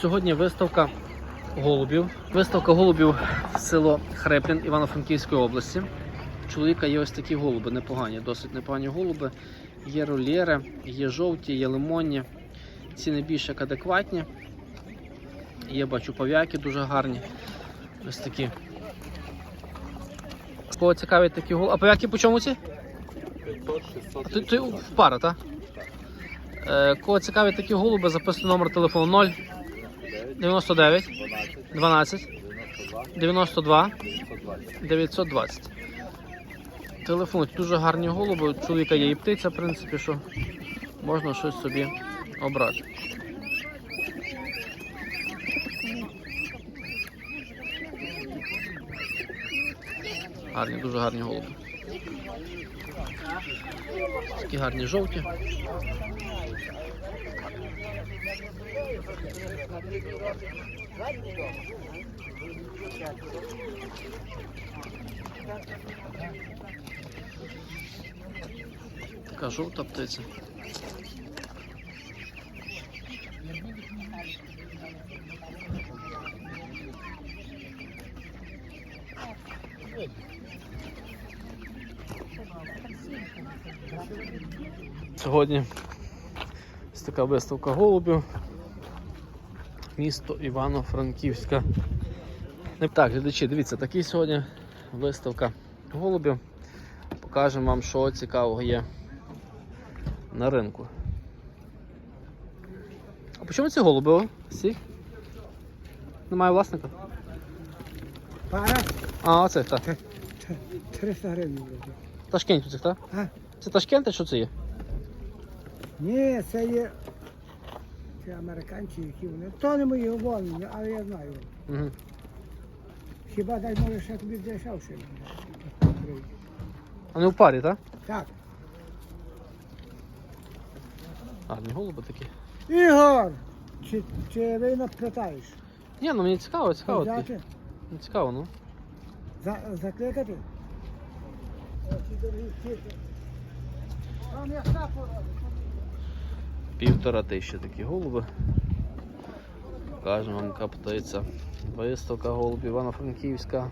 Сьогодні виставка голубів. Виставка голубів в село Хреплін Івано-Франківської області. У чоловіка є ось такі голуби, непогані, досить непогані голуби. Є рольєри, є жовті, є лимонні. Ціни більш як адекватні. Є, бачу, пав'яки дуже гарні. Ось такі. Кого цікавить такі голуби? А пав'яки по чому ці? 500, 600. А Ти, ти в пара, так? Е, кого цікавить такі голуби, записуй номер телефону 0 99 12, 12 92, 92 920. 920. Телефонують дуже гарні голуби. Чоловіка є і птиця, в принципі, що можна щось собі обрати. Гарні, дуже гарні голуби. Такі гарні жовті. Така жовта птиця. Сьогодні ось така виставка голубів. Місто Івано-Франківська. Так, глядачі, дивіться, такий сьогодні виставка голубів. Покажемо вам, що цікавого є на ринку. А по чому ці голуби? Всі? Немає власника? Пара А, оце так. 300 гривень. цих, так? Це Ташкент, що це є? Ні, це є. Це американці, які вони. То не мої уволнені, але я знаю. Угу. Хіба дай може ще тобі дешевше. Вони в парі, так? Так. Гарні голуби такі. Ігор! Чи, чи ви нас питаєш? Ні, ну мені цікаво, цікаво. такі. Ну, Цікаво, ну. За, закликати? О, ці дорогі птиці. Там я сапу Півтора тисячі такі голуби. Кажемо вам, птиця. Виставка голубів Івано-Франківська.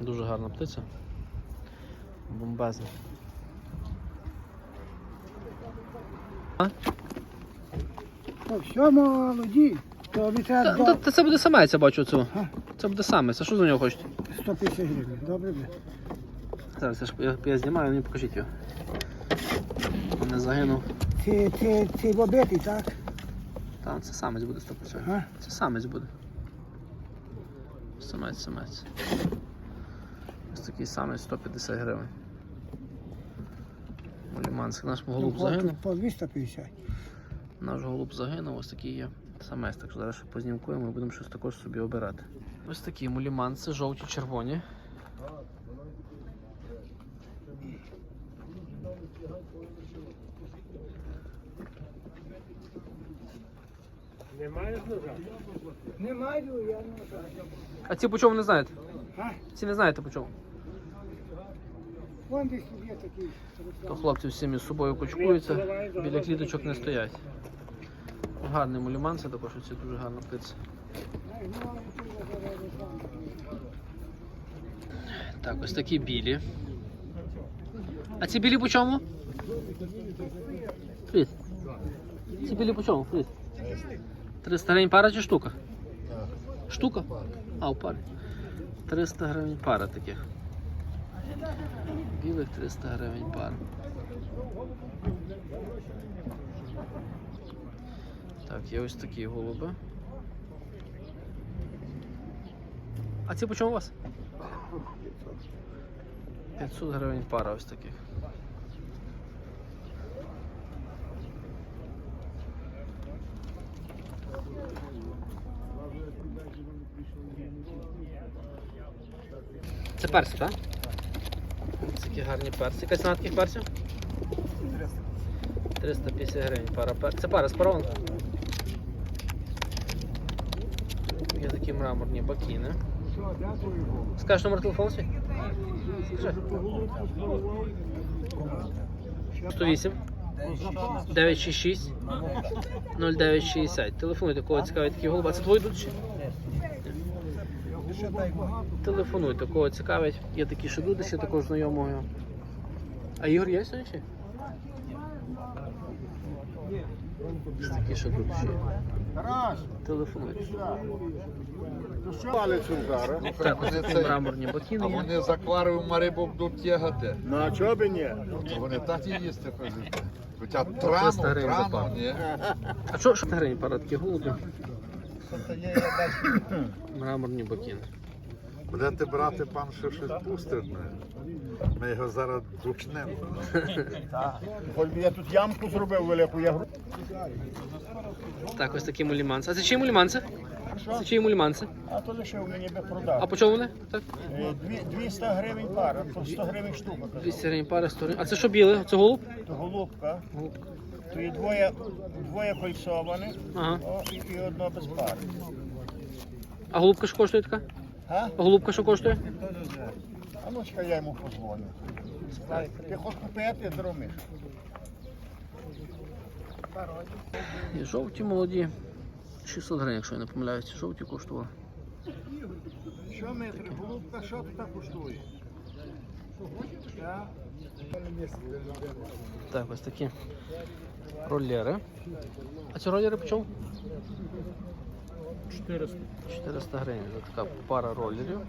Дуже гарна птиця. Бомбезна. Все молоді. То ви Та, до та це буде самець, я бачу цю. Це буде самець. А що за нього хочете? 150 гривень. Добре? буде? Зараз я, ж- я, я знімаю, мені покажіть його. Не загинув. Це, це, це бобити, так? Та, це самець буде 100%. А? Це самець буде. Самець, самець. Ось такий самець 150 гривень. Ліманський наш голуб Ну, загинув. По 250. Наш голуб загинув, ось такий є самець. Так що зараз ще познімкуємо і будемо щось також собі обирати. Ось такі муліманці, жовті, червоні. Не маю, я не знаю. А ці по чому не знаєте? А? Ці не знаєте по чому? Вон десь є такий. То хлопці всі між собою кучкуються, біля кліточок не стоять. Гарний муліман, це також оці дуже гарна птиця. Так, ось такі білі. А ці білі по чому? Фрід. Ці білі по чому, Фрід? 300 гривень пара чи штука? Штука? А, у парі. 300 гривень пара таких. Білих 300 гривень пара. Так, є ось такі голуби. А ці по чому у вас? 500 гривень пара ось таких. Це перси, так? Ось Такі гарні перси. Яка ціна таких персів? 350 гривень пара персів. Це пара спарована? Є такі мраморні бакіни. Скажеш номер телефону свій? 108 966 0960. Телефонуйте, кого цікавить такі голуби. А це твої тут ще? Телефонуйте, кого цікавить. Є такі шедудичі, також знайомого. А Ігор є сьогодні? ще? Ось такі шедудичі. Телефонуйте. Палицю зараз. Так, ось такі мраморні А є. вони з акваріума рибу будуть тягати. Ну а чого б ні? То вони так і їсти ходять. Хоча 300 трану, гривень трану, ні. А що, що гривень пара такі голуби? Мраморні бокіни. Будете брати, пан ще щось пустить. Ми, його зараз дучнемо. Я тут ямку зробив велику, я гру. Так, ось такі муліманці. А це чиї муліманці? Це чиї муліманці? А то лишив мені би продав. А по чому вони? Так? Е, дві- 200 гривень пара, то 100 гривень штука. казав. 200 гривень пара, 100 гривень. А це що біле? Це голуб? То голубка, Голубка. то є двоє, двоє кольцованих, Ага. о, і, і одно без пари. А голубка що коштує така? А? Голубка що коштує? А ну чекай, я йому позвоню. Ти хочеш купити, дромиш. І жовті молоді. 600 гривень, якщо я не помиляюся. Жовті коштували. Що метри, голубка, що тут так коштує? Так? Ось такі ролери. А ці ролери по чому? 400. 400 гривень за така пара ролерів.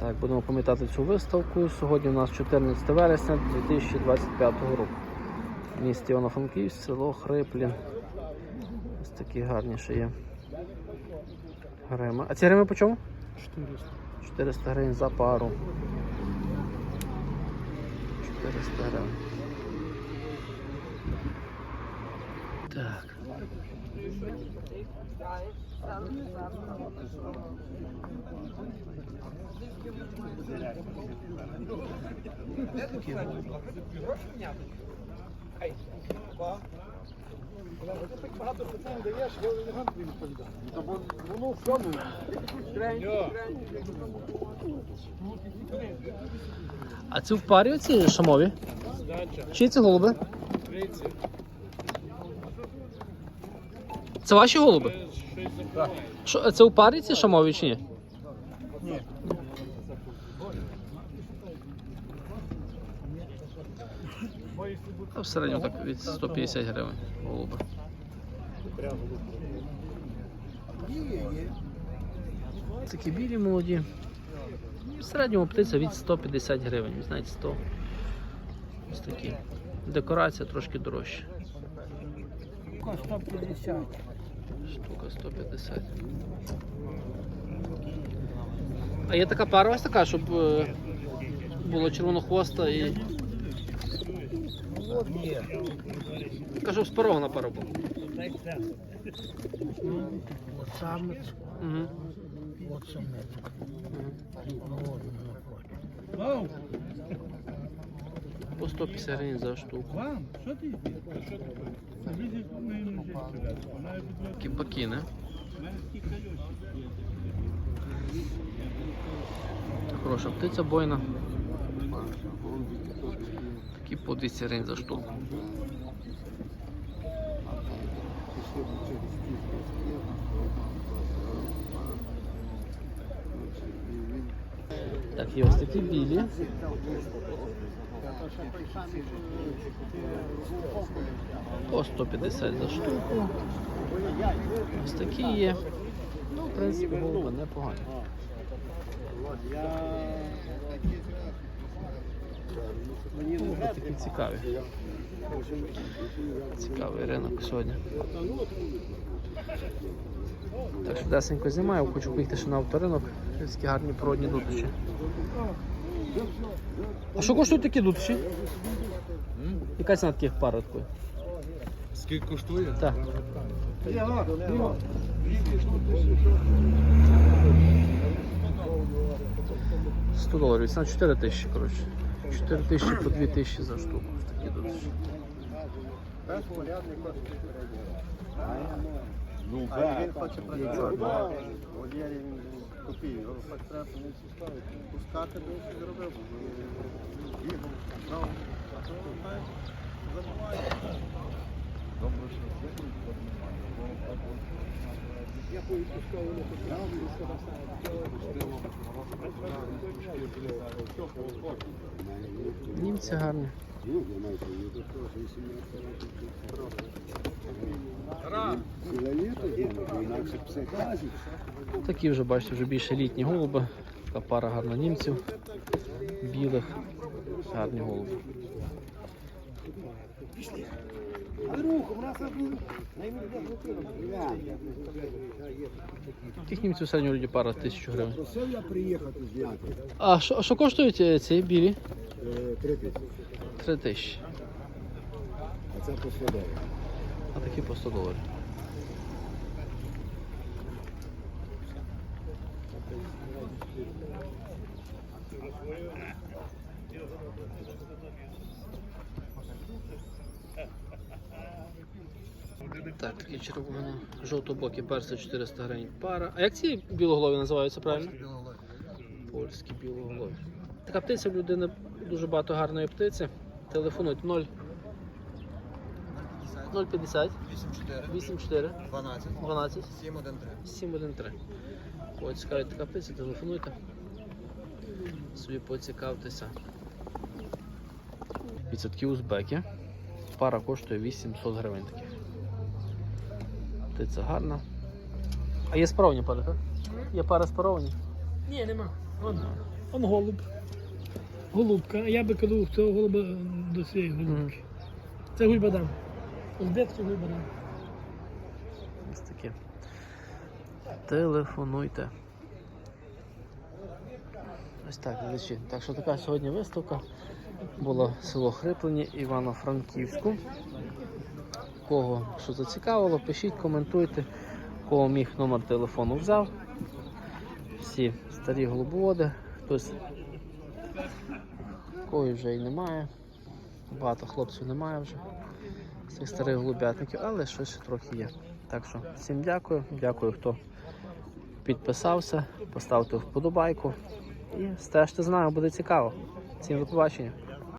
Так, будемо пам'ятати цю виставку. Сьогодні у нас 14 вересня 2025 року. В місті Івано-Франківськ, село Хриплін. Ось такі гарні ще є. Грими. А ці грими по чому? 400. 400 гривень за пару. 400 ресторан. Так. Такі голуби. А це в парі оці шамові? Чи це голуби? Це ваші голуби? Що, це у парі ці шамові чи ні? Ні. А в середньому так від 150 гривень голуби. Такі білі молоді. В середньому птиця від 150 гривень, знаєте, 100. Ось такі. Декорація трошки дорожча. 150. Штука 150. А є така пара ось така, щоб е, було червонохвоста і. Кажу, спарована пара була. От самець, от самець. По 150 гривень за штуку. Такі бакіни. Хороша птиця бойна. Такі по 200 гривень за штуку. Так, є ось такі білі. По 150 за штуку. Ось такі є. Ну, в принципі, голуби непогані. Голуби такі цікаві. Цікавий ринок сьогодні. Так, швидесенько знімаю, хочу поїхати ще на авторинок. Такі гарні породні дутичі. А що коштують такі дутичі? Яка ціна таких пар такої? Скільки коштує? Так. Сто доларів, ціна 4 тисячі, коротше. 4 тисячі по 2 тисячі за штуку. Такі дутичі. А він хоче працювати. Вольєрі він копій. Його треба пускати, бо він зробив. А то, забуває. Добре, що це Німці гарні. Такі вже, бачите, вже більше літні голуби. Така пара гарна німців. Білих. Гарні голуби. Тих німців середньо люди пара тисячу гривень. Просив я приїхати зняти. А що, а що коштують е, ці білі? Три тисячі. Три тисячі. А це по 100 доларів. А такі по 100 доларів. Так, такі червоно жовто-бокі перси 400 гривень пара. А як ці білоголові називаються правильно? Польські білоголові. Така птиця в людини дуже багато гарної птиці. Телефонують 0 050 84, 84 12, 12 7, 1, 3. 713. Ось цікавить така птиця, телефонуйте. Собі поцікавтеся. Відсотки узбеки. Пара коштує 800 гривень таких. Птиця гарна. А є спаровані пари, так? Є пара спаровані? Ні, нема. Он, он голуб. Голубка. А я би кидав цього голуба до цієї голубки. Це гульбадан. Узбекський гульбадан. Ось таке. Телефонуйте. Ось так, глядачі. Так що така сьогодні виставка. Було село Хриплені Івано-Франківську. Кого що зацікавило, пишіть, коментуйте. Кого міг номер телефону взяв. Всі старі голубоводи. Хтось кої вже і немає. Багато хлопців немає вже цих старих голубятників, але щось ще трохи є. Так що всім дякую. Дякую, хто підписався, поставте вподобайку і стежте з нами, буде цікаво. Всім до побачення.